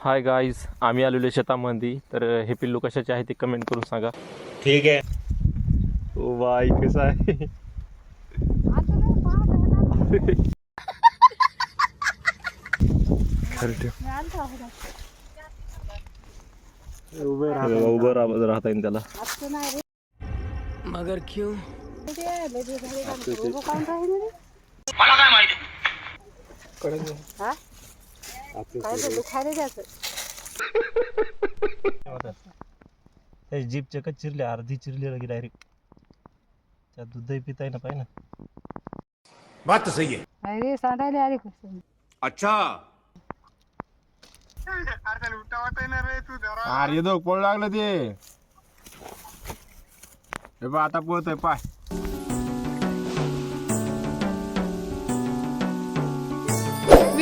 Hi guys आम्ही आलेलो शेतामध्ये. तर हे पिल्लू कशाचे आहे ते कमेंट करून सांगा. ठीक है ओ बाई कसं आहे. खरं ठेव. उभं राह- राहता येईल त्याला. त्या जीपचे का चिरले? अर्धी चिरली लगे डायरेक्ट त्यात दूधही पिता ना पाहिजे ना. बात तो सही है अरे सांडायला आले कसं अच्छा. अरे दो पळ लागलं ते. हे बा आता पळतोय पाय.